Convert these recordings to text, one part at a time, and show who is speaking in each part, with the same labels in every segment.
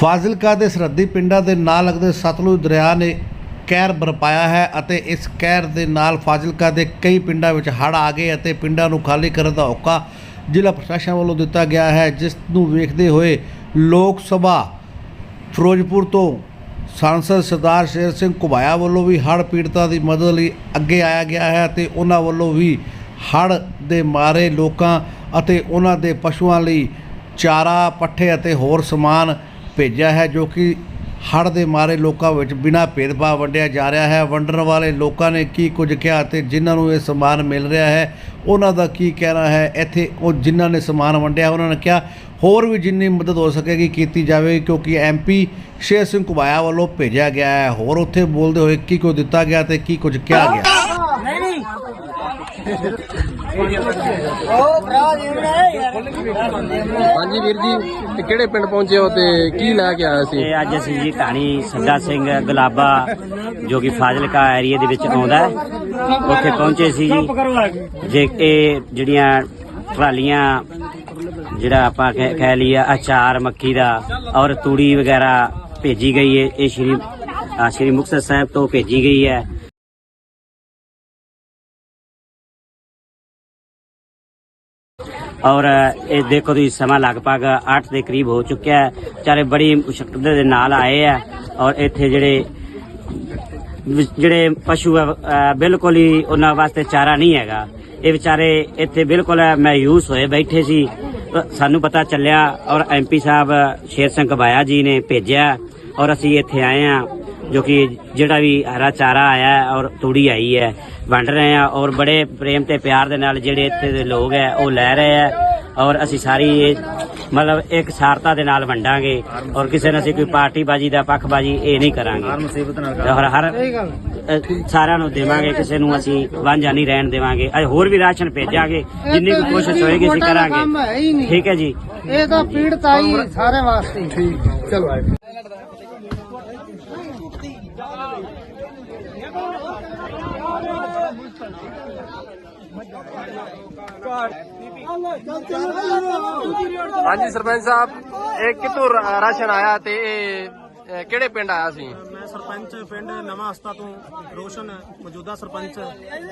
Speaker 1: ਫਾਜ਼ਿਲਕਾ ਦੇ ਸਰਹੱਦੀ ਪਿੰਡਾਂ ਦੇ ਨਾਲ ਲੱਗਦੇ ਸਤਲੁਜ ਦਰਿਆ ਨੇ ਕਹਿਰ ਬਰਪਾਇਆ ਹੈ ਅਤੇ ਇਸ ਕਹਿਰ ਦੇ ਨਾਲ ਫਾਜ਼ਿਲਕਾ ਦੇ ਕਈ ਪਿੰਡਾਂ ਵਿੱਚ ਹੜ੍ਹ ਆ ਗਏ ਅਤੇ ਪਿੰਡਾਂ ਨੂੰ ਖਾਲੀ ਕਰਨ ਦਾ ਹੁਕਾ ਜ਼ਿਲ੍ਹਾ ਪ੍ਰਸ਼ਾਸਨ ਵੱਲੋਂ ਦਿੱਤਾ ਗਿਆ ਹੈ, ਜਿਸ ਨੂੰ ਵੇਖਦੇ ਹੋਏ ਲੋਕ ਸਭਾ ਫਿਰੋਜ਼ਪੁਰ ਤੋਂ ਸਾਂਸਦ ਸਰਦਾਰ ਸ਼ੇਰ ਸਿੰਘ ਘੁਬਾਇਆ ਵੱਲੋਂ ਵੀ ਹੜ੍ਹ ਪੀੜਤਾਂ ਦੀ ਮਦਦ ਲਈ ਅੱਗੇ ਆਇਆ ਗਿਆ ਹੈ ਅਤੇ ਉਹਨਾਂ ਵੱਲੋਂ ਵੀ ਹੜ੍ਹ ਦੇ ਮਾਰੇ ਲੋਕਾਂ ਅਤੇ ਉਹਨਾਂ ਦੇ ਪਸ਼ੂਆਂ ਲਈ ਚਾਰਾ, ਪੱਠੇ ਅਤੇ ਹੋਰ ਸਮਾਨ ਭੇਜਿਆ ਹੈ ਜੋ ਕਿ ਹੜ੍ਹ ਦੇ ਮਾਰੇ ਲੋਕਾਂ ਵਿੱਚ ਬਿਨਾਂ ਭੇਦਭਾਵ ਵੰਡਿਆ ਜਾ ਰਿਹਾ ਹੈ। ਵੰਡਣ ਵਾਲੇ ਲੋਕਾਂ ਨੇ ਕੀ ਕੁਝ ਕਿਹਾ ਤੇ ਜਿਨ੍ਹਾਂ ਨੂੰ ਇਹ ਸਮਾਨ ਮਿਲ ਰਿਹਾ ਹੈ, ਉਹਨਾਂ ਦਾ ਕੀ ਕਹਿਣਾ ਹੈ? ਇੱਥੇ ਉਹ ਜਿਨ੍ਹਾਂ ਨੇ ਸਮਾਨ ਵੰਡਿਆ, ਉਹਨਾਂ ਨੇ ਕਿਹਾ, ਹੋਰ ਵੀ ਜਿੰਨੀ ਮਦਦ ਹੋ ਸਕੇਗੀ ਕੀਤੀ ਜਾਵੇਗੀ ਕਿਉਂਕਿ ਐਮਪੀ ਸ਼ੇਰ ਸਿੰਘ ਕੁਬਾਇਆ ਵੱਲੋਂ ਭੇਜਿਆ ਗਿਆ ਹੈ। ਹੋਰ ਉੱਥੇ ਬੋਲਦੇ ਹੋਏ ਕੀ ਕੁਝ ਦਿੱਤਾ ਗਿਆ ਤੇ ਕੀ ਕੁਝ ਕਿਹਾ ਗਿਆ?
Speaker 2: ਹਾਂਜੀ ਵੀਰ ਜੀ, ਤੇ ਕਿਹੜੇ ਪਿੰਡ ਪਹੁੰਚੇ ਹੋ ਤੇ ਕੀ ਲੈ ਕੇ ਆਇਆ ਸੀ?
Speaker 3: ਇਹ ਅੱਜ ਅਸੀਂ ਜੀ ਢਾਣੀ ਸੱਦਾ ਸਿੰਘ ਗੁਲਾਬਾ, ਜੋ ਕਿ ਫਾਜ਼ਿਲਕਾ ਏਰੀਆ ਦੇ ਵਿੱਚ ਆਉਂਦਾ ਹੈ। ਉੱਥੇ ਪਹੁੰਚੇ ਸੀ ਜੀ। ਜੇ ਇਹ ਜਿਹੜੀਆਂ ਟਰਾਲੀਆਂ, ਜਿਹੜਾ ਆਪਾਂ ਕਹਿ ਕਹਿ ਲਈਏ ਅਚਾਰ, ਮੱਕੀ ਦਾ ਔਰ ਤੂੜੀ ਵਗੈਰਾ ਭੇਜੀ ਗਈ ਹੈ, ਇਹ ਸ਼੍ਰੀ ਸ਼੍ਰੀ ਮੁਕਤਸਰ ਸਾਹਿਬ ਤੋਂ ਭੇਜੀ ਗਈ ਹੈ। ਔਰ ਇਹ ਦੇਖੋ ਤੁਸੀਂ ਸਮਾਂ ਲਗਭਗ 8 ਦੇ ਕਰੀਬ ਹੋ ਚੁੱਕਿਆ ਹੈ। ਵਿਚਾਰੇ ਬੜੀ ਮੁਸ਼ਕਲ ਦੇ ਨਾਲ ਆਏ ਆ ਔਰ ਇੱਥੇ ਜਿਹੜੇ ਜਿਹੜੇ ਪਸ਼ੂ ਆ, ਬਿਲਕੁਲ ਹੀ ਉਹਨਾਂ ਵਾਸਤੇ ਚਾਰਾ ਨਹੀਂ ਹੈਗਾ। ਇਹ ਵਿਚਾਰੇ ਇੱਥੇ ਬਿਲਕੁਲ ਮਾਯੂਸ ਹੋਏ ਬੈਠੇ ਸੀ। ਸਾਨੂੰ ਪਤਾ ਚੱਲਿਆ ਔਰ ਐਮਪੀ ਸਾਹਿਬ ਸ਼ੇਰ ਸਿੰਘ ਕਬਾਇਆ ਜੀ ਨੇ ਭੇਜਿਆ ਔਰ ਅਸੀਂ ਇੱਥੇ ਆਏ ਆ ਜੋ ਕਿ ਜਿਹੜਾ ਵੀ ਹਰਾ ਚਾਰਾ ਆਇਆ ਹੈ ਔਰ ਤੂੜੀ ਆਈ ਹੈ ਵੰਡ ਰਹੇ ਆ ਔਰ ਬੜੇ ਪ੍ਰੇਮ ਤੇ ਪਿਆਰ ਦੇ ਨਾਲ ਜਿਹੜੇ ਇੱਥੇ ਦੇ ਲੋਕ ਹੈ ਉਹ ਲੈ ਰਹੇ ਆ ਔਰ ਅਸੀਂ ਸਾਰੀ ਇਹ ਮਤਲਬ ਇੱਕ ਸਾਰਤਾ ਦੇ ਨਾਲ ਵੰਡਾਂਗੇ ਔਰ ਕਿਸੇ ਨੂੰ ਅਸੀਂ ਕੋਈ ਪਾਰਟੀ ਬਾਜੀ ਦਾ ਪੱਖਬਾਜੀ ਇਹ ਨਹੀਂ ਕਰਾਂਗੇ। ਔਰ ਹਰ ਅ, ਸਾਰਿਆਂ ਨੂੰ ਦੇਵਾਂਗੇ ਕਿਸੇ ਨੂੰ ਅਸੀਂ ਵਾਂਝਾ ਨਹੀਂ ਰਹਿਣ ਦੇਵਾਂਗੇ। ਅੱਜ ਹੋਰ ਵੀ ਰਾਸ਼ਨ ਭੇਜਾਂਗੇ ਜਿੰਨੀ ਕੁ ਕੋਸ਼ਿਸ਼ ਹੋਏਗੀ ਅਸੀਂ
Speaker 4: ਕੰਮ ਹੈ
Speaker 3: ਕਰਾਂਗੇ।
Speaker 4: ਹੀ ਨਹੀਂ।
Speaker 3: ਠੀਕ ਹੈ ਜੀ।
Speaker 4: ਇਹ ਤਾਂ ਪੀੜਤ ਆਈ ਸਾਰੇ ਵਾਸਤੇ
Speaker 2: ਠੀਕ ਚਲੋ। ਆਏ ਹਾਂਜੀ ਸਰਪੰਚ ਸਾਹਿਬ ਇਹ ਕਿੱਥੋਂ ਰਾਸ਼ਨ ਆਇਆ ਤੇ ਇਹ ਕਿਹੜੇ ਪਿੰਡ ਆਇਆ ਸੀ?
Speaker 5: ਸਰਪੰਚ ਪਿੰਡ ਨਵਾਂ ਹਸਤਾ ਤੋਂ ਰੋਸ਼ਨ ਮੌਜੂਦਾ ਸਰਪੰਚ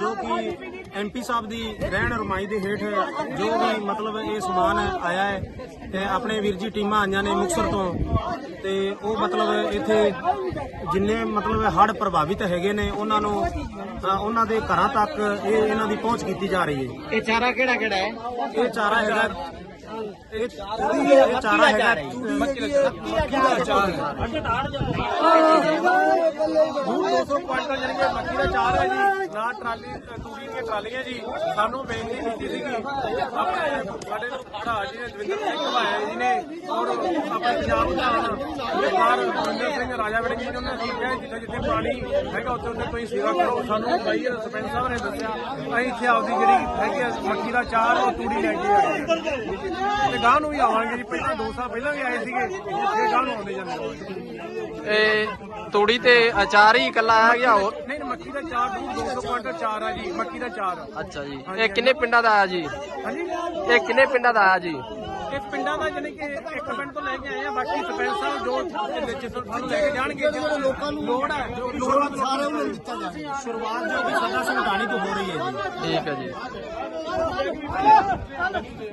Speaker 5: ਜੋ ਕਿ ਐਮਪੀ ਸਾਹਿਬ ਦੀ ਰਹਿਣ ਰਮਾਈ ਦੇ ਹੇਠ ਜੋ ਵੀ ਮਤਲਬ ਇਹ ਸਮਾਨ ਆਇਆ ਹੈ ਤੇ ਆਪਣੇ ਵੀਰ ਜੀ ਟੀਮਾਂ ਆਈਆਂ ਨੇ ਮੁਕਤਸਰ ਤੋਂ ਤੇ ਉਹ ਮਤਲਬ ਇੱਥੇ ਜਿੰਨੇ ਮਤਲਬ ਹੜ੍ਹ ਪ੍ਰਭਾਵਿਤ ਹੈਗੇ ਨੇ ਉਹਨਾਂ ਨੂੰ ਉਹਨਾਂ ਦੇ ਘਰਾਂ ਤੱਕ ਇਹ ਇਹਨਾਂ ਦੀ ਪਹੁੰਚ ਕੀਤੀ ਜਾ ਰਹੀ ਹੈ।
Speaker 4: ਇਹ ਚਾਰਾ ਕਿਹੜਾ ਕਿਹੜਾ ਹੈ?
Speaker 5: ਇਹ ਚਾਰਾ ਹੈਗਾ ਇਹ ਇਹ ਚਾਰਾ ਹੈਗਾ। ਮੱਕੀ ਦਾ ਚਾਰਾ ਕੁਆਂਟਲ ਜਾਨੀ ਕਿ ਮੱਕੀ ਦਾ ਚਾਰ ਹੈ ਜੀ। ਨਾ ਟਰਾਲੀ ਅ, ਤੂੜੀ ਦੀਆਂ ਟਰਾਲੀਆਂ ਜੀ। ਸਾਨੂੰ ਬੇਨਤੀ ਕੀਤੀ ਸੀਗੀ। ਆਪਣੇ ਸਾਡੇ ਭਰਾ ਜੀ ਨੇ ਦਵਿੰਦਰ ਸਿੰਘ ਭਾਇਆ ਜੀ ਨੇ ਔਰ ਆਪਣੇ ਪੰਜਾਬ ਪ੍ਰਧਾਨ ਸਰਦਾਰ ਦਵਿੰਦਰ ਸਿੰਘ ਰਾਜਾ ਵੜਿੰਗ ਜੀ ਨੇ ਉਹਨਾਂ ਨੇ ਕਿਹਾ ਜਿੱਥੇ ਜਿੱਥੇ ਪਾਣੀ ਹੈਗਾ ਉੱਥੇ ਉੱਥੇ ਤੁਸੀਂ ਸੇਵਾ ਕਰੋ। ਸਾਨੂੰ ਬਾਈ ਸਰਪੰਚ ਸਾਹਿਬ ਨੇ ਦੱਸਿਆ ਅਸੀਂ ਇੱਥੇ ਆਪਦੀ ਜਿਹੜੀ ਹੈਗੀ ਮੱਕੀ ਦਾ ਚਾਰ ਔਰ ਤੂੜੀ ਲੈ ਕੇ ਆਏ। ਤੇ
Speaker 2: ਤੇ ਅਚਾਰ ਹੀ ਇਕੱਲਾ ਆ ਗਿਆ ਹੋਰ?
Speaker 5: ਨਹੀਂ ਮੱਕੀ ਦਾ ਚਾਰ ਦੂਰ 200 ਚਾਰ ਆ ਜੀ ਮੱਕੀ ਦਾ ਚਾਰ।
Speaker 2: ਅੱਛਾ ਜੀ। ਇਹ ਕਿੰਨੇ ਪਿੰਡਾਂ ਦਾ ਆਇਆ ਜੀ? ਇਹ ਕਿੰਨੇ ਪਿੰਡਾਂ ਦਾ ਆਇਆ ਜੀ?
Speaker 5: ਇਹ ਪਿੰਡਾਂ ਦਾ ਜਾਨੀ ਕਿ ਇੱਕ ਪਿੰਡ ਤੋਂ ਲੈ ਕੇ ਆਏ ਆ ਬਾਕੀ ਸਰਪੰਚ ਸਾਹਿਬ ਜੋ ਵਿੱਚ ਸਾਨੂੰ ਲੈ ਕੇ ਜਾਣਗੇ ਜਿਹਨਾਂ ਲੋਕਾਂ ਨੂੰ ਲੋੜ ਹੈ ਜੋ ਸ਼ੁਰੂਆਤ ਸਾਰੇ ਉਹਨੂੰ ਦਿੱਤਾ ਜਾਵੇ। ਸ਼ੁਰੂਆਤ ਜੋ ਕਿ ਸਦਾ ਸੰਗਾਣੀ ਤੋਂ ਹੋ ਰਹੀ ਹੈ ਜੀ।
Speaker 2: ਠੀਕ ਹੈ ਜੀ।